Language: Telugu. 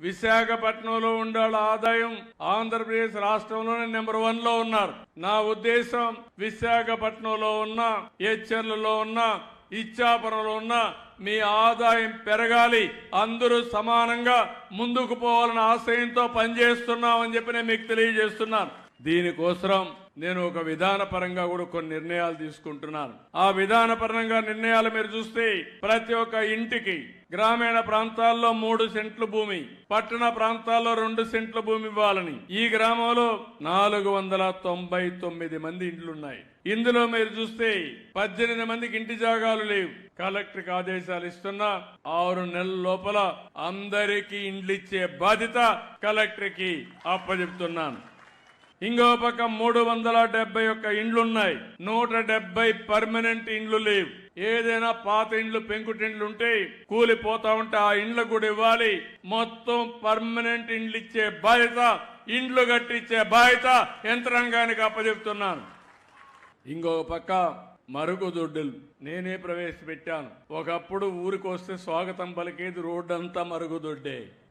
విశాఖపట్నంలో ఉండే ఆదాయం ఆంధ్రప్రదేశ్ రాష్ట్రంలోనే నెంబర్ వన్లో ఉన్నారు. నా ఉద్దేశం విశాఖపట్నంలో ఉన్న హెచ్చర్లలో ఉన్న ఇచ్చాపురంలో ఉన్న మీ ఆదాయం పెరగాలి. అందరూ సమానంగా ముందుకు పోవాలన్న ఆశయంతో పనిచేస్తున్నామని చెప్పి నేను మీకు తెలియజేస్తున్నాను. దీనికోసం నేను ఒక విధానపరంగా కూడా కొన్ని నిర్ణయాలు తీసుకుంటున్నాను. ఆ విధాన పరంగా నిర్ణయాలు మీరు చూస్తే ప్రతి ఒక్క ఇంటికి గ్రామీణ ప్రాంతాల్లో మూడు సెంట్ల భూమి పట్టణ ప్రాంతాల్లో రెండు సెంట్ల భూమి ఇవ్వాలని. ఈ గ్రామంలో నాలుగు వందల తొంభై తొమ్మిది మంది ఇండ్లున్నాయి. ఇందులో మీరు చూస్తే పద్దెనిమిది మందికి ఇంటి జాగాలు లేవు. కలెక్టర్కి ఆదేశాలు ఇస్తున్నా ఆరు నెలల లోపల అందరికీ ఇండ్లు ఇచ్చే బాధ్యత కలెక్టర్కి అప్పచెప్తున్నాను ఇంకో పక్క మూడు వందల డెబ్బై ఒక్క ఇండ్లున్నాయి. నూట డెబ్బై పర్మనెంట్ ఇండ్లు లేవు. ఏదైనా పాత ఇండ్లు పెంకుటిండ్లు ఉంటే కూలిపోతా ఉంటే ఆ ఇండ్లు కూడా ఇవ్వాలి. మొత్తం పర్మనెంట్ ఇండ్లు ఇచ్చే బాధ్యత ఇండ్లు కట్టించే బాధ్యత యంత్రాంగానికి అప్పచెప్తున్నాను. ఇంకో పక్క మరుగుదొడ్డులు నేనే ప్రవేశపెట్టాను. ఒకప్పుడు ఊరికి వస్తే స్వాగతం పలికేది రోడ్డంతా మరుగుదొడ్డే